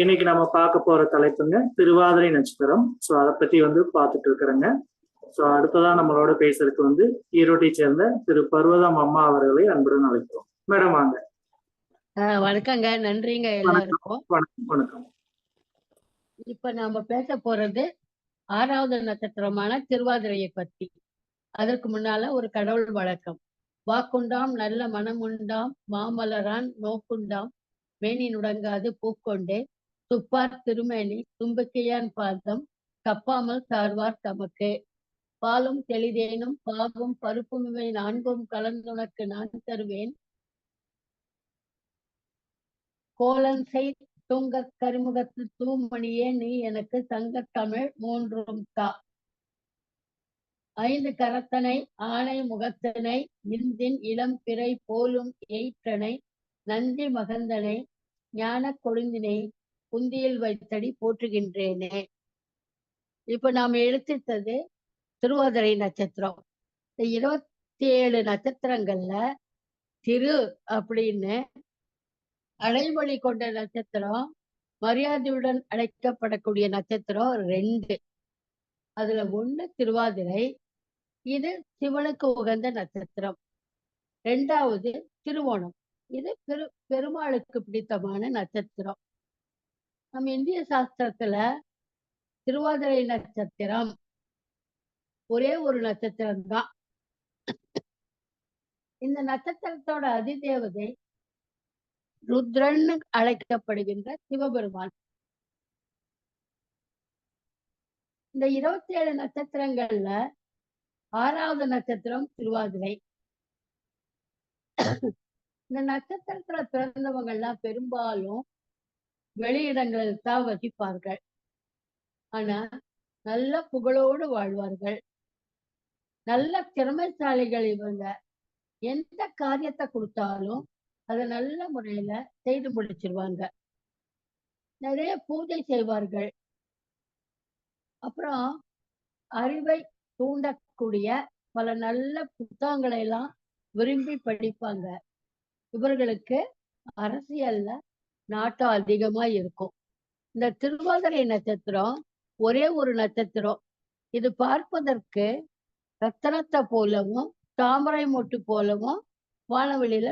இன்னைக்கு நம்ம பார்க்க போற தலைப்புங்க திருவாதிரை நட்சத்திரம். ஸோ அதை பத்தி வந்து பார்த்துட்டு இருக்கிறேங்க. ஸோ அடுத்ததா நம்மளோட பேசுறதுக்கு வந்து ஈரோட்டை சேர்ந்த திரு பர்வதம் அம்மா அவர்களை அன்புடன் அழைக்கிறோம். மேடம் வாங்க. வணக்கங்க. நன்றிங்க எல்லாருக்கும். வணக்கம் வணக்கம். இப்ப நாம பேச போறது ஆறாவது நட்சத்திரமான திருவாதிரையை பத்தி. அதற்கு முன்னால ஒரு கடவுள் வழக்கம். வாக்குண்டாம் நல்ல மனமுண்டாம் மாமலரான் நோக்குண்டாம் மேனி நுடங்காது பூக்கொண்டே துப்பார் திருமேனி தும்பிக்கையான் பாதம் தப்பாமல் சார்வார் தமக்கு. பாலும் தெளிதேனும் பாகும் பருப்பும் இவை நான்கும் கலந்துனக்கு நான் தருவேன். கோலன்சை தூங்க கருமுகத்து தூமணியே நீ எனக்கு சங்கத்தமிழ் மூன்றும் தா. ஐந்து கரத்தனை ஆணை முகத்தனை இந்தின் இளம் பிறை போலும் எயிற்றனை நந்தி மகந்தனை ஞான கொழுந்தினை குந்தியில் வைத்தடி போற்றுகின்றேனே. இப்ப நாம எழுத்திட்டது திருவாதிரை நட்சத்திரம். இந்த இருபத்தி ஏழு நட்சத்திரங்கள்ல திரு அப்படின்னு அடைமொழி கொண்ட நட்சத்திரம் மரியாதையுடன் அழைக்கப்படக்கூடிய நட்சத்திரம் ரெண்டு. அதுல ஒண்ணு திருவாதிரை இது சிவனுக்கு உகந்த நட்சத்திரம். ரெண்டாவது திருவோணம். இது பெரு பெருமாளுக்கு பிடித்தமான நட்சத்திரம். நம்ம இந்திய சாஸ்திரத்துல திருவாதிரை நட்சத்திரம் ஒரே ஒரு நட்சத்திரம் தான் இந்த நட்சத்திரத்தோட அதிதேவதை ருத்ரன்னு அழைக்கப்படுகின்ற சிவபெருமான். இந்த இருபத்தி ஏழு நட்சத்திரங்கள்ல ஆறாவது நட்சத்திரம் திருவாதிரை. இந்த நட்சத்திரத்துல பிறந்தவங்க எல்லாம் பெரும்பாலும் வெளியிடங்களில் தான் வசிப்பார்கள் ஆனா நல்ல புகழோடு வாழ்வார்கள். நல்ல திறமைசாலிகள் இவங்க. எந்த காரியத்தை கொடுத்தாலும் அதை நல்ல முறையில செய்து முடிச்சிருவாங்க. நிறைய பூஜை செய்வார்கள். அப்புறம் அறிவை தூண்டக்கூடிய பல நல்ல புத்தகங்களை எல்லாம் விரும்பி படிப்பாங்க. இவர்களுக்கு அரசியல்ல நாட்டம் அதிகமா இருக்கும். இந்த திருவாதிரை நட்சத்திரம் ஒரே ஒரு நட்சத்திரம். இது பார்ப்பதற்கு ரத்தனத்தை போலவும் தாமரை மொட்டு போலவும் வானவெளியில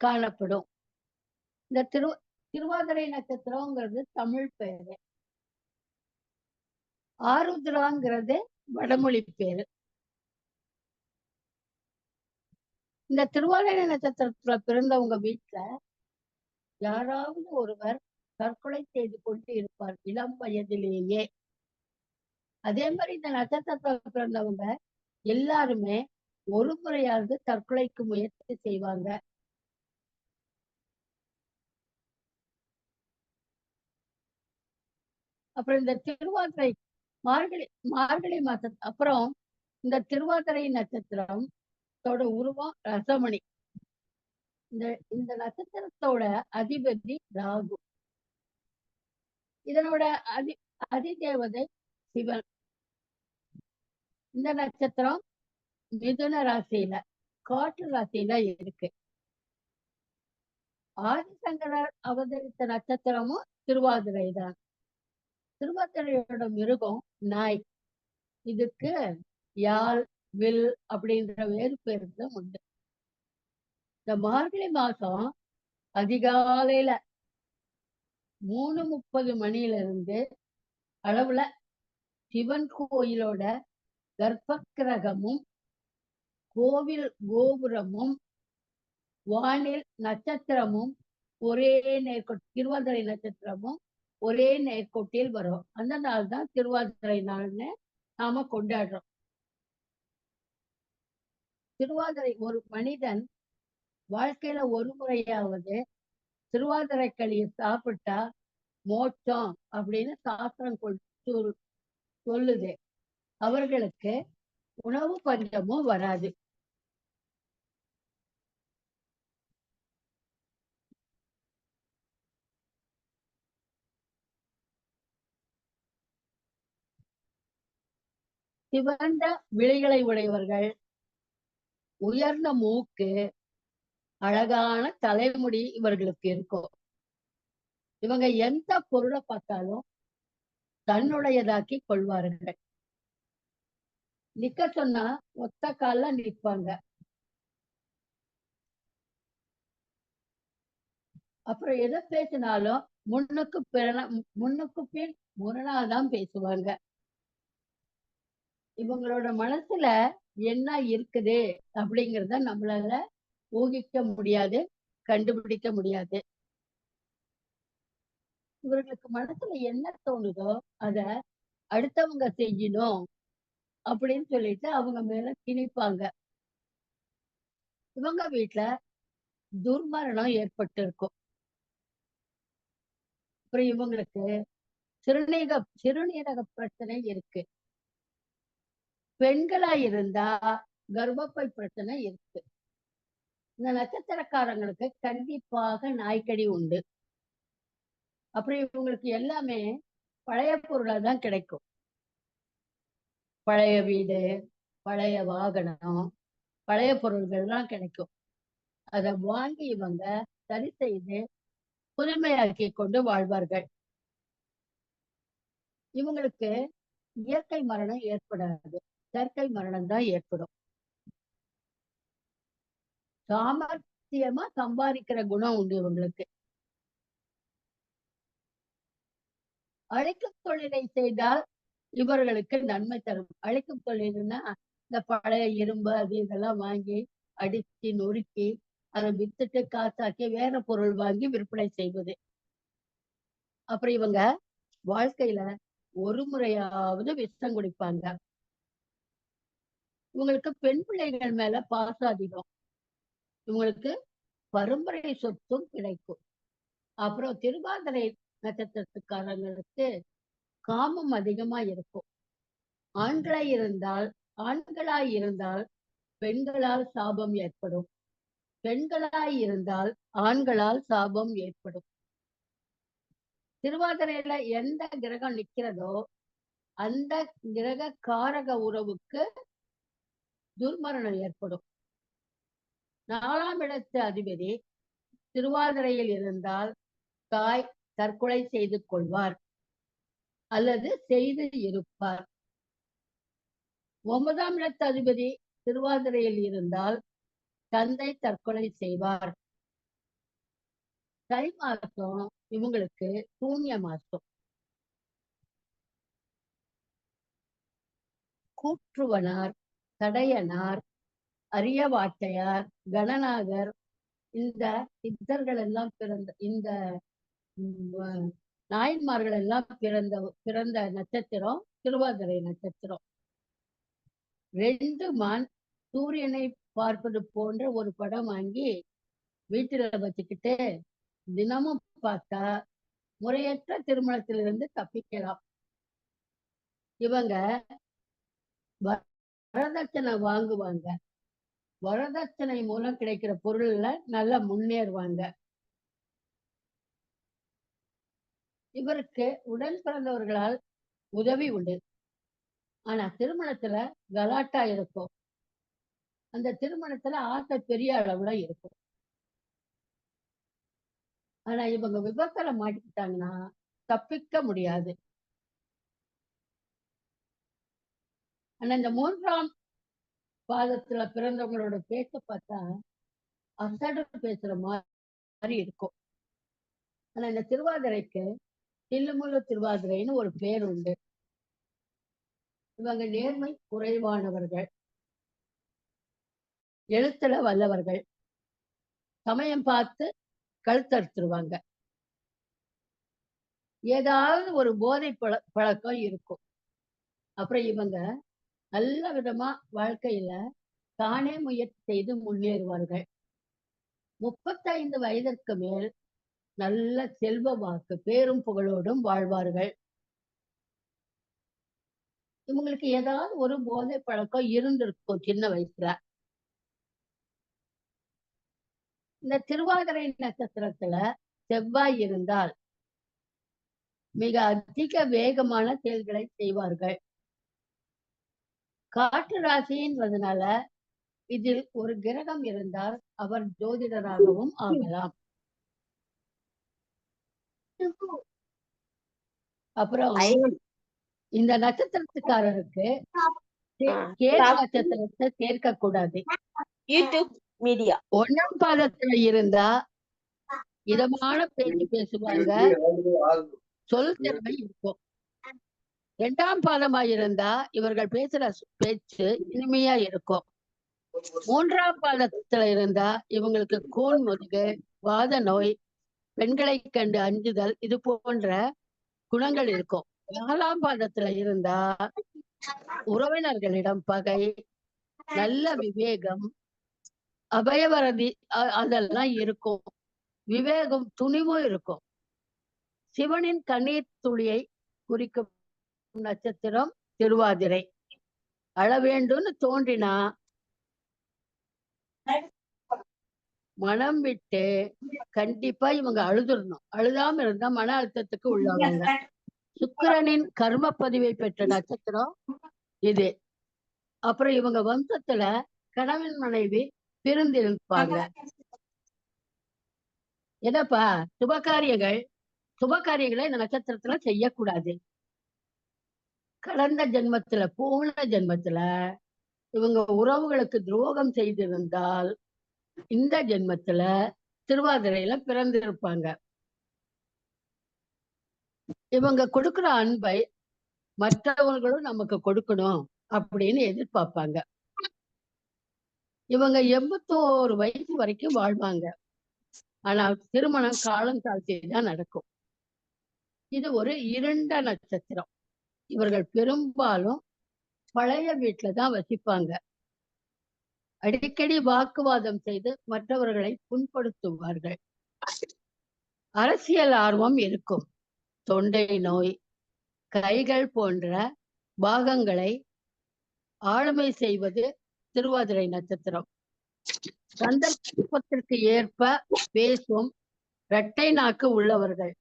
காணப்படும். இந்த திரு திருவாதிரை நட்சத்திரம்ங்கிறது தமிழ் பெயரு ஆருத்ராங்கிறது வடமொழி பேரு. இந்த திருவாதிரை நட்சத்திரத்துல பிறந்தவங்க வீட்டுல யாராவது ஒருவர் தற்கொலை செய்து கொண்டு இருப்பார் இளம் வயதிலேயே. அதே மாதிரி இந்த நட்சத்திரத்துல பிறந்தவங்க எல்லாருமே ஒரு முறையாவது தற்கொலைக்கு முயற்சி செய்வாங்க. அப்புறம் இந்த திருவாதிரை மார்கழி மார்கழி மாசத்து அப்புறம் இந்த திருவாதிரை நட்சத்திரம் உருவம் ரசமணி. இந்த இந்த நட்சத்திரத்தோட அதிபதி ராகு. இதனோட அதி அதிதேவதை சிவன். இந்த நட்சத்திரம் மிதுன ராசியில காற்று ராசியில இருக்கு. ஆதிசங்கரர் அவதரித்த நட்சத்திரமும் திருவாதிரை தான். திருவாதிரையோட மிருகம் நாய். இதுக்கு யாழ் வில் அப்படின்ற வேறு பேருந்தும் உண்டு. இந்த மார்கழி மாசம் அதிகாலையில மூணு முப்பது மணில இருந்து அளவுல சிவன் கோயிலோட கர்ப்பக்கிரகமும் கோவில் கோபுரமும் வானில் நட்சத்திரமும் ஒரே நேர்கோட் திருவாதிரை நட்சத்திரமும் ஒரே நேர்கோட்டில் வரும். அந்த நாள் தான் திருவாதிரை நாள்னு நாம கொண்டாடுறோம். திருவாதிரை ஒரு மனிதன் வாழ்க்கையில ஒரு முறையாவது திருவாதிரை களியை சாப்பிட்டா மோட்சம் அப்படின்னு சாஸ்திரம் கொல் சொல்லுது. அவர்களுக்கு உணவு பஞ்சமும் வராது. சிவந்த விழிகளை உடையவர்கள் உயர்ந்த மூக்கு அழகான தலைமுடி இவர்களுக்கு இருக்கும் இவங்க எந்த பொருளை பார்த்தாலும் தன்னுடையதாக்கி கொள்வார்கள். நிக்க சொன்னா ஒத்த கால்ல நிற்பாங்க அப்புறம் எதை பேசினாலும் முன்னுக்கு பிறனா முன்னுக்கு பின் முரணாதான் பேசுவாங்க. இவங்களோட மனசுல என்ன இருக்குது அப்படிங்கறத நம்மளால ஊகிக்க முடியாது கண்டுபிடிக்க முடியாது. இவர்களுக்கு மனசுல என்ன தோணுதோ அத அடுத்தவங்க செய்யணும் அப்படின்னு சொல்லிட்டு அவங்க மேல திணிப்பாங்க. இவங்க வீட்டுல துர்மரணம் ஏற்பட்டு இருக்கும் அப்புறம் இவங்களுக்கு சிறுநீக சிறுநீரக பிரச்சனை இருக்கு. பெண்களா இருந்தா கர்ப்பப்பை பிரச்சனை இருக்கு. இந்த நட்சத்திரக்காரங்களுக்கு கண்டிப்பாக நாய்க்கடி உண்டு. அப்புறம் இவங்களுக்கு எல்லாமே பழைய பொருளா தான் கிடைக்கும். பழைய வீடு பழைய வாகனம் பழைய பொருள்கள்லாம் கிடைக்கும். அதை வாங்கி இவங்க சரி செய்து புதுமையாக்கி கொண்டு வாழ்வார்கள். இவங்களுக்கு இயற்கை மரணம் ஏற்படாது. செயற்கை மரணம் தான் ஏற்படும். சாமர்த்தியமா சம்பாதிக்கிற குணம் உண்டு இவங்களுக்கு. அழைக்கும் தொழிலை செய்தால் இவர்களுக்கு நன்மை தரும். அழைக்கும் தொழில்னா இந்த பழைய இரும்பு அது இதெல்லாம் வாங்கி அடிச்சு நொறுக்கி அதை வித்துட்டு காசாக்கி வேற பொருள் வாங்கி விற்பனை செய்வது. அப்புறம் இவங்க வாழ்க்கையில ஒரு முறையாவது விஷம் குடிப்பாங்க. இவங்களுக்கு பெண் பிள்ளைகள் மேல பாசம் அதிகம். இவங்களுக்கு பரம்பரை சொத்தும் கிடைக்கும். அப்புறம் திருவாதிரை நட்சத்திரத்துக்காரங்களுக்கு காமம் அதிகமா இருக்கும். ஆண்களாய் இருந்தால் ஆண்களாய் இருந்தால் பெண்களால் சாபம் ஏற்படும். பெண்களாய் இருந்தால் ஆண்களால் சாபம் ஏற்படும். திருவாதிரையில எந்த கிரகம் நிக்கிறதோ அந்த கிரக காரக உறவுக்கு துர்மரணம் ஏற்படும். நாலாம் இடத்து அதிபதி திருவாதிரையில் இருந்தால் தாய் தற்கொலை செய்து கொள்வார் அல்லது செய்து இருப்பார். ஒன்பதாம் இடத்து அதிபதி திருவாதிரையில் இருந்தால் தந்தை தற்கொலை செய்வார். தை மாசம் இவங்களுக்கு சூன்ய மாசம். கூற்றுவனார் தடையனார் அரிய வாட்டையார் கணநாகர் இந்த சித்தர்கள் எல்லாம் பிறந்த இந்த நாயன்மார்கள் எல்லாம் பிறந்த பிறந்த நட்சத்திரம் திருவாதிரை நட்சத்திரம். ரெண்டு மான் சூரியனை பார்ப்பது போன்ற ஒரு படம் வாங்கி வீட்டில வச்சுக்கிட்டு தினமும் பார்த்தா முறையற்ற திருமணத்திலிருந்து தப்பிக்கலாம். இவங்க வ- வரதட்சணை வாங்குவாங்க. வரதட்சணை மூலம் கிடைக்கிற பொருள்ல நல்லா முன்னேறுவாங்க. இவருக்கு உடன் பிறந்தவர்களால் உதவி உண்டு. ஆனா திருமணத்துல கலாட்டா இருக்கும். அந்த திருமணத்துல ஆசை பெரிய அளவுல இருக்கும். ஆனா இவங்க விபத்துல மாட்டிக்கிட்டாங்கன்னா தப்பிக்க முடியாது. ஆனா இந்த மூன்றாம் பாதத்துல பிறந்தவங்களோட பேச்ச பார்த்தா அசடு பேசுற மாதிரி இருக்கும். ஆனா இந்த திருவாதிரைக்கு தில்லுமுள்ளு திருவாதிரைன்னு ஒரு பேர் உண்டு. இவங்க நேர்மை குறைவானவர்கள். எழுத்துல வல்லவர்கள். சமயம் பார்த்து கழுத்தறுத்துருவாங்க ஏதாவது ஒரு போதை பழ பழக்கம் இருக்கும். அப்புறம் இவங்க நல்ல விதமா வாழ்க்கையில தானே முயற்சி செய்து முன்னேறுவார்கள். முப்பத்தைந்து வயதிற்கு மேல் நல்ல செல்வ வாக்கு பேரும் புகழோடும் வாழ்வார்கள். இவங்களுக்கு ஏதாவது ஒரு போதை பழக்கம் இருந்திருக்கும் சின்ன வயசுல. இந்த திருவாதிரை நட்சத்திரத்துல செவ்வாய் இருந்தால் மிக அதிக வேகமான செயல்களை செய்வார்கள். காற்று ராசின்றதுனால இதில் ஒரு கிரகம் இருந்தால் அவர் ஜோதிடராகவும் ஆகலாம். அப்புறம் இந்த நட்சத்திரத்துக்காரருக்கு கேது. நட்சத்திரத்தை சேர்க்க கூடாது யூடியூப் மீடியா. ஒன்னாம் பாதத்துல இருந்தா இதமான பேச்சு பேசுவாங்க. சொல் திறமை இருக்கும். இரண்டாம் பாதமா இருந்தா இவர்கள் பேசுற பேச்சு இனிமையா இருக்கும். மூன்றாம் பாதத்துல இருந்தா இவங்களுக்கு கோன் முதுகு வாத நோய் பெண்களை கண்டு அஞ்சுதல் இது போன்ற குணங்கள் இருக்கும். நாலாம் பாதத்துல இருந்தா உறவினர்களிடம் பகை நல்ல விவேகம் அபயவரதி அதெல்லாம் இருக்கும். விவேகம் துணிவும் இருக்கும். சிவனின் கண்ணீர் துளியை குறிக்கும் நட்சத்திரம் திருவாதிரை. அழ வேண்டும்னு தோன்றினா மனம் விட்டு கண்டிப்பா இவங்க அழுதுடணும் அழுதாம இருந்தா மன அழுத்தத்துக்கு உள்ளவங்க. சுக்கிரனின் கர்ம பதிவை பெற்ற நட்சத்திரம் இது. அப்புறம் இவங்க வம்சத்துல கணவன் மனைவி பிரிந்திருப்பாங்க. என்னப்பா? சுபகாரியங்கள்? சுபகாரியங்களை இந்த நட்சத்திரத்துல செய்யக்கூடாது. கடந்த ஜென்மத்துல போன ஜென்மத்துல இவங்க உறவுகளுக்கு துரோகம் செய்திருந்தால் இந்த ஜென்மத்துல திருவாதிரையில பிறந்திருப்பாங்க. இவங்க கொடுக்கிற அன்பை மற்றவர்களும் நமக்கு கொடுக்கணும் அப்படின்னு எதிர்பார்ப்பாங்க. இவங்க எண்பத்தோரு வயசு வரைக்கும் வாழ்வாங்க. ஆனா திருமணம் காலம் தாழ்த்தி தான் நடக்கும். இது ஒரு இருண்ட நட்சத்திரம். இவர்கள் பெரும்பாலும் பழைய வீட்டுல தான் வசிப்பாங்க. அடிக்கடி வாக்குவாதம் செய்து மற்றவர்களை புண்படுத்துவார்கள். அரசியல் ஆர்வம் இருக்கும். தொண்டை நோய் கைகள் போன்ற பாகங்களை ஆளுமை செய்வது திருவாதிரை நட்சத்திரம். சந்தர்ப்பத்திற்கு ஏற்ப பேசும் இரட்டை நாக்கு உள்ளவர்கள்.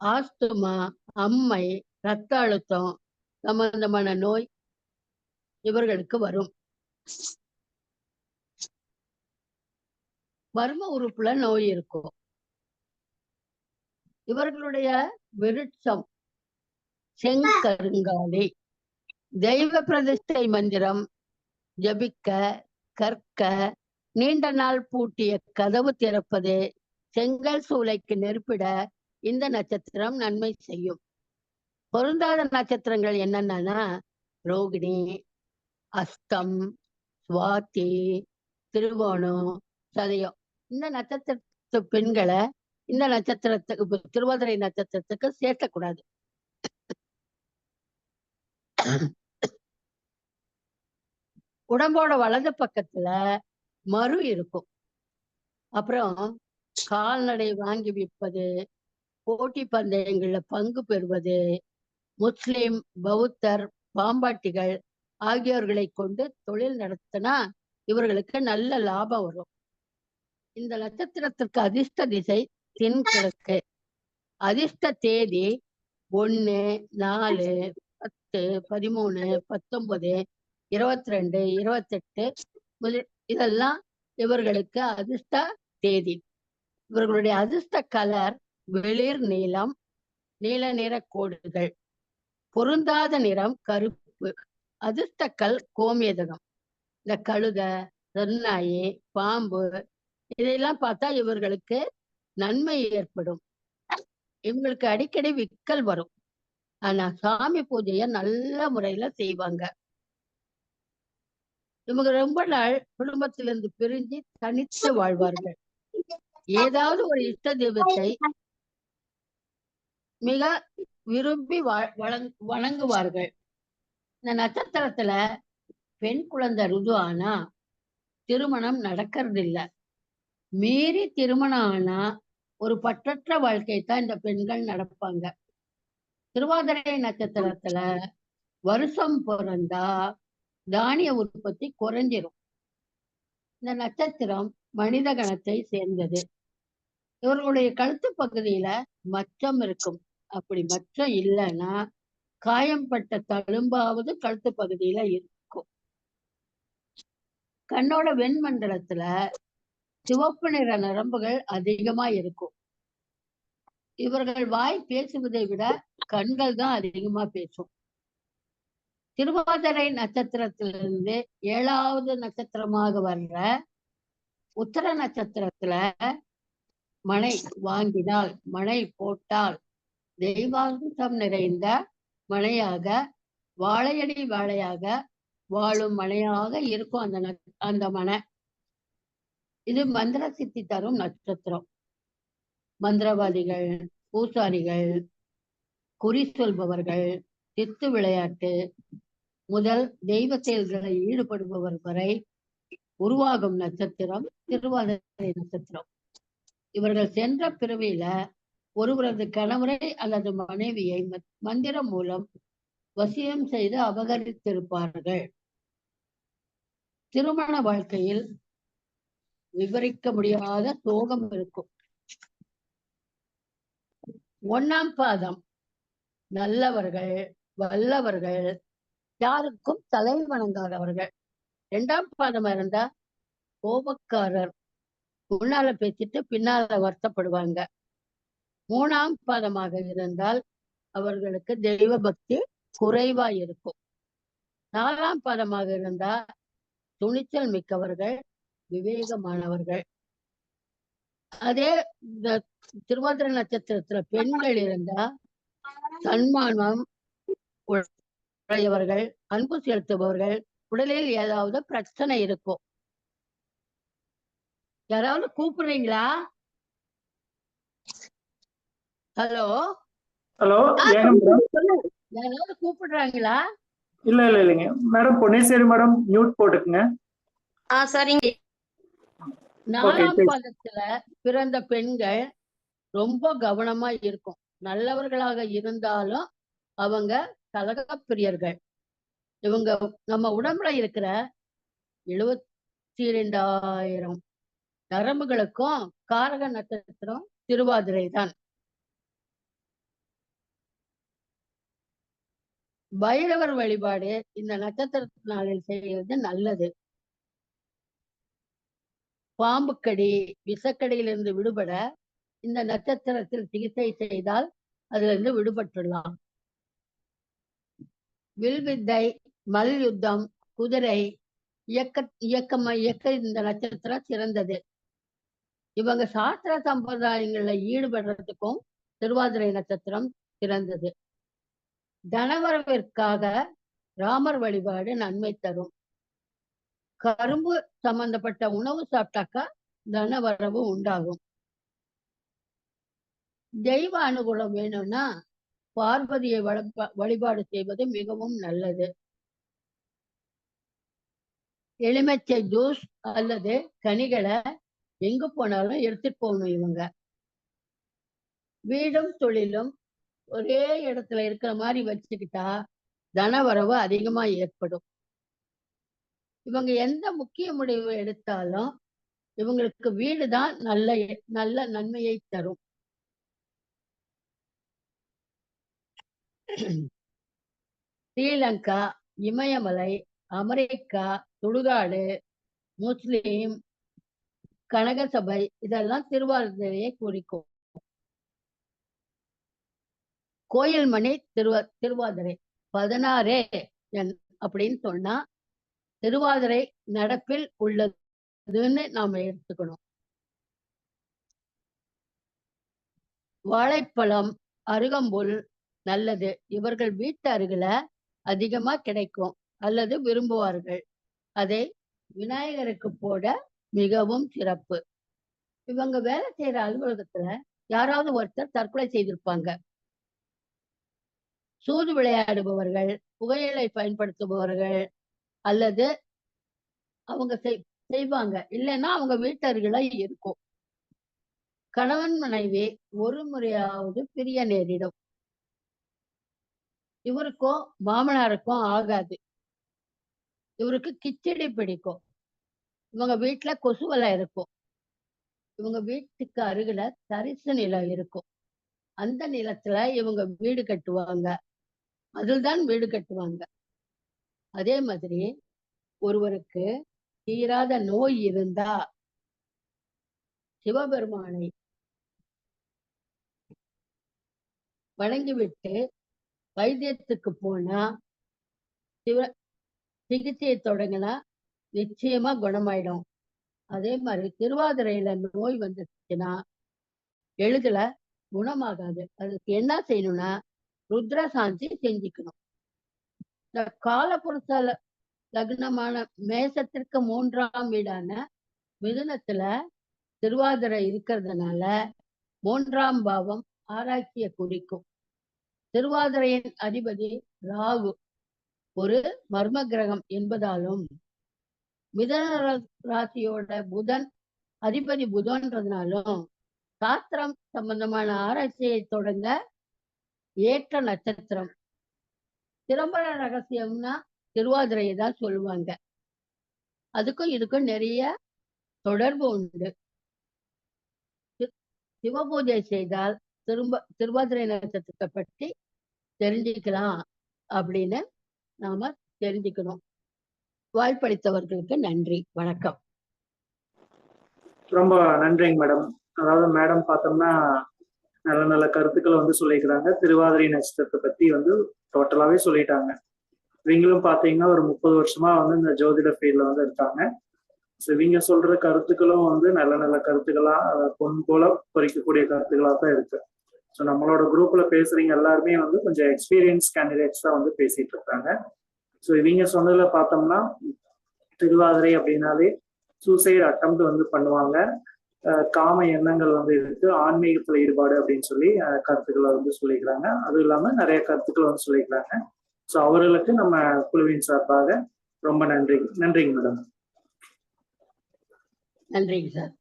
ஆஸ்துமா அம்மை ரத்த அழுத்தம் சம்பந்தமான நோய் இவர்களுக்கு வரும். மர்ம உறுப்புல நோய் இருக்கும். இவர்களுடைய விருட்சம் செங்கருங்காலி தெய்வ பிரதிஷ்டை மந்திரம் ஜபிக்க கற்க நீண்ட நாள் பூட்டிய கதவு திறப்பது செங்கல் சூளைக்கு நெருப்பிட இந்த நட்சத்திரம் நன்மை செய்யும். பொருந்தாத நட்சத்திரங்கள் என்னென்னா ரோகிணி அஸ்தம் சுவாதி திருவோணம் சதயம். இந்த நட்சத்திரத்து பெண்களை இந்த நட்சத்திரத்துக்கு திருவாதிரை நட்சத்திரத்துக்கு சேர்க்கக்கூடாது. உடம்போட வலது பக்கத்துல மறு இருக்கும். அப்புறம் கால்நடை வாங்கி விற்பது போட்டி பந்தயங்கள்ல பங்கு பெறுவது முஸ்லிம் பௌத்தர் பாம்பாட்டிகள் ஆகியோர்களை கொண்டு தொழில் நடத்தினா இவர்களுக்கு நல்ல லாபம் வரும். இந்த நட்சத்திரத்திற்கு அதிர்ஷ்ட திசை தென்கிழக்கு. அதிர்ஷ்ட தேதி ஒன்னு நாலு பத்து பதிமூணு பத்தொன்பது இருபத்தி ரெண்டு இருபத்தெட்டு முதல் இதெல்லாம் இவர்களுக்கு அதிர்ஷ்ட தேதி. இவர்களுடைய அதிர்ஷ்ட கலர் வெளிர் நீளம் நீல நிற கோடுகள். பொருந்தாத நிறம் கருப்பு. அதிர்ஷ்டக்கல் கோமியதகம் இந்த கழுத சென்னாயி பாம்பு இதையெல்லாம் பார்த்தா இவர்களுக்கு நன்மை ஏற்படும். இவங்களுக்கு அடிக்கடி விக்கல் வரும். ஆனா சாமி பூஜைய நல்ல முறையில செய்வாங்க. இவங்க ரொம்ப நாள் குடும்பத்திலிருந்து பிரிஞ்சு தனித்து வாழ்வார்கள். ஏதாவது ஒரு இஷ்ட தெய்வத்தை மிக விரும்பி வழங்- வணங்குவார்கள். இந்த நட்சத்திரத்துல பெண் குழந்தை ருது ஆனா திருமணம் நடக்கிறது இல்ல மீறி திருமணம் ஆனா ஒரு பற்றற்ற வாழ்க்கை தான் இந்த பெண்கள் நடப்பாங்க. திருவாதிரை நட்சத்திரத்துல வருஷம் பிறந்தா தானிய உற்பத்தி குறைஞ்சிரும். இந்த நட்சத்திரம் மனித கணத்தை சேர்ந்தது. இவர்களுடைய கழுத்து பகுதியில மச்சம் இருக்கும். அப்படி மச்சம் இல்லைன்னா காயம்பட்ட தழும்பாவது கழுத்து பகுதியில இருக்கும். கண்ணோட வெண்மண்டலத்துல சிவப்பு நிற நரம்புகள் அதிகமா இருக்கும். இவர்கள் வாய் பேசுவதை விட கண்கள் தான் அதிகமா பேசும். திருவாதிரை நட்சத்திரத்திலிருந்து ஏழாவது நட்சத்திரமாக வர்ற உத்தர நட்சத்திரத்துல மனை வாங்கினால் மனை போட்டால் தெய்வாந்தம் நிறைந்த மனையாக வாழையடி வாழையாக வாழும் மனையாக இருக்கும் அந்த அந்த மனை இது மந்திர சித்தி தரும் நட்சத்திரம். மந்திரவாதிகள் பூசாரிகள் குறி சொல்பவர்கள் சித்து விளையாட்டு முதல் தெய்வ செயல்களில் ஈடுபடுபவர் வரை உருவாகும் நட்சத்திரம் திருவாதிரை நட்சத்திரம். இவர்கள் சென்ற பிறவியில ஒருவரது கணவரை அல்லது மனைவியை மந்திரம் மூலம் வசியம் செய்து அபகரித்திருப்பார்கள். திருமண வாழ்க்கையில் விவரிக்க முடியாத சோகம் இருக்கும். ஒன்னாம் பாதம். நல்லவர்கள் வல்லவர்கள் யாருக்கும் தலை வணங்காதவர்கள். இரண்டாம் பாதம் இருந்தா கோபக்காரர். முன்னால பேசிட்டு பின்னால வருத்தப்படுவாங்க. மூணாம் பாதமாக இருந்தால் அவர்களுக்கு தெய்வ பக்தி குறைவா இருக்கும் நாலாம் பாதமாக இருந்தா துணிச்சல் மிக்கவர்கள் விவேகமானவர்கள். அதே இந்த திருவாதிர நட்சத்திரத்துல பெண்கள் இருந்தா சன்மானம் உடையவர்கள் அன்பு செலுத்துபவர்கள் உடலில் ஏதாவது பிரச்சனை இருக்கும். யாராவது கூப்பிடுறீங்களா? ஹலோ? ஹலோ யாராவது கூப்பிடுறாங்களா? இல்ல இல்ல இல்லைங்க. மேடம் பொன்னேஸ்வரி மேடம் மியூட் போட்டுக்குங்க. ஆ சரிங்க. நாலாம். பாதத்துல பிறந்த பெண்கள் ரொம்ப கவனமா இருக்கும். நல்லவர்களாக இருந்தாலும் அவங்க கலகப்பிரியர்கள் இவங்க நம்ம உடம்புல இருக்கிற எழுபத்தி ரெண்டாயிரம் நரம்புகளுக்கும் காரக நட்சத்திரம் திருவாதிரை தான் பைரவர் வழிபாடு இந்த நட்சத்திர நாளில் செய்வது நல்லது. பாம்புக்கடி விஷக்கடியிலிருந்து விடுபட இந்த நட்சத்திரத்தில் சிகிச்சை செய்தால் அதிலிருந்து வில்வித்தை மல்யுத்தம் குதிரை இயக்க இயக்கம் இயக்க இந்த நட்சத்திரம் சிறந்தது. இவங்க சாஸ்திர சம்பிரதாயங்கள்ல ஈடுபடுறதுக்கும் திருவாதிரை நட்சத்திரம் சிறந்தது. தனவரவிற்காக ராமர் வழிபாடு நன்மை தரும். கரும்பு சம்பந்தப்பட்ட உணவு சாப்பிட்டாக்கா தனவரவு உண்டாகும். தெய்வ அனுகூலம் வேணும்னா பார்வதியை வழிபாடு செய்வது மிகவும் நல்லது. எலுமிச்சை ஜூஸ் அல்லது கனிகளை எங்கு போனாலும் எடுத்துட்டு போகணும் இவங்க. வீடும் தொழிலும் ஒரே இடத்துல இருக்கிற மாதிரி வச்சுக்கிட்டா தனவரவு அதிகமா ஏற்படும். இவங்க எந்த முக்கிய முடிவு எடுத்தாலும் இவங்களுக்கு வீடு தான் நல்ல நல்ல நன்மையை தரும். ஸ்ரீலங்கா இமயமலை அமெரிக்கா சுடுகாடு முஸ்லீம் கனகசபை இதெல்லாம் திருவாரூரையே குறிக்கும். கோயில்மணி திருவ திருவாதிரை பதினாறே என் அப்படின்னு சொன்னா திருவாதிரை நடப்பில் உள்ளதுன்னு நாம எடுத்துக்கணும். வாழைப்பழம் அருகம்புல் நல்லது. இவர்கள் வீட்டு அருகில அதிகமா கிடைக்கும் அல்லது விரும்புவார்கள். அதை விநாயகருக்கு போட மிகவும் சிறப்பு. இவங்க வேலை செய்யற அலுவலகத்துல யாராவது ஒருத்தர் தற்கொலை செய்திருப்பாங்க. சூது விளையாடுபவர்கள் புகையிலை பயன்படுத்துபவர்கள் அல்லது அவங்க செய்- செய்வாங்க. இல்லைன்னா அவங்க வீட்டருகில இருக்கும். கணவன் மனைவி ஒரு முறையாவது பிரிய நேரிடும். இவருக்கும் மாமனாருக்கும் ஆகாது. இவருக்கு கிச்சடி பிடிக்கும். இவங்க வீட்டுல கொசுவலை இருக்கும். இவங்க வீட்டுக்கு அருகில தரிசு நிலம் இருக்கும். அந்த நிலத்துல இவங்க வீடு கட்டுவாங்க. அதில்தான் வீடு கட்டுவாங்க. அதே மாதிரி ஒருவருக்கு தீராத நோய் இருந்தா சிவபெருமானை வழங்கிவிட்டு வைத்தியத்துக்கு போனா சிவ சிகிச்சையை தொடங்கினா நிச்சயமா குணமாயிடும். அதே மாதிரி திருவாதிரையில நோய் வந்துச்சுன்னா எழுதுல குணமாகாது. அதுக்கு என்ன செய்யணும்னா ருத்ர சாந்தி செஞ்சுக்கணும். இந்த காலபுருஷ லக்னமான மேசத்திற்கு மூன்றாம் வீடான மிதுனத்துல திருவாதிரை இருக்கிறதுனால மூன்றாம் பாவம் ஆராய்ச்சியை குறிக்கும். திருவாதிரையின் அதிபதி ராகு ஒரு மர்ம கிரகம் என்பதாலும் மிதன ராசியோட புதன் அதிபதி புதன்றதுனாலும் சாஸ்திரம் சம்பந்தமான ஆராய்ச்சியை தொடங்க ஏற்ற நட்சத்திரம். திறம்பட ரகசியம்னா திருவாதிரையை தான் சொல்லுவாங்க. அதுக்கும் இதுக்கும் நிறைய தொடர்பு உண்டு. சிவ சிவபூஜை செய்தால் திரும்ப திருவாதிரை நட்சத்திரத்தை பற்றி தெரிஞ்சுக்கலாம் அப்படின்னு நாம தெரிஞ்சுக்கணும். வாய்ப்பளித்தவர்களுக்கு நன்றி வணக்கம். ரொம்ப நன்றிங்க மேடம். அதாவது மேடம் பார்த்தோம்னா நல்ல நல்ல கருத்துக்களை வந்து சொல்லிக்கிறாங்க திருவாதிரை நட்சத்திரத்தை பத்தி வந்து டோட்டலாவே சொல்லிட்டாங்க. இவங்களும் பார்த்தீங்கன்னா ஒரு முப்பது வருஷமா வந்து இந்த ஜோதிட ஃபீல்ட்ல வந்து இருக்காங்க. ஸோ இவங்க சொல்ற கருத்துக்களும் வந்து நல்ல நல்ல கருத்துக்களா பொன் போல பொறிக்கக்கூடிய கருத்துக்களா தான் இருக்கு. ஸோ நம்மளோட குரூப்ல பேசுறீங்க எல்லாருமே வந்து கொஞ்சம் எக்ஸ்பீரியன்ஸ் கேண்டிடேட்ஸ் தான் வந்து பேசிட்டு இருக்காங்க. ஸோ இவங்க சொன்னதுல பார்த்தோம்னா திருவாதிரை அப்படின்னாலே சூசைட் அட்டம் வந்து பண்ணுவாங்க. காம எண்ணங்கள் வந்து இருக்கு. ஆன்மீகத்துல ஈடுபாடு அப்படின்னு சொல்லி கருத்துக்களை வந்து சொல்லிக்கிறாங்க. அதுவும் இல்லாம நிறைய கருத்துக்களை வந்து சொல்லிக்கிறாங்க. ஸோ அவர்களுக்கு நம்ம குழுவின் சார்பாக ரொம்ப நன்றி. நன்றிங்க மேடம். நன்றிங்க சார்.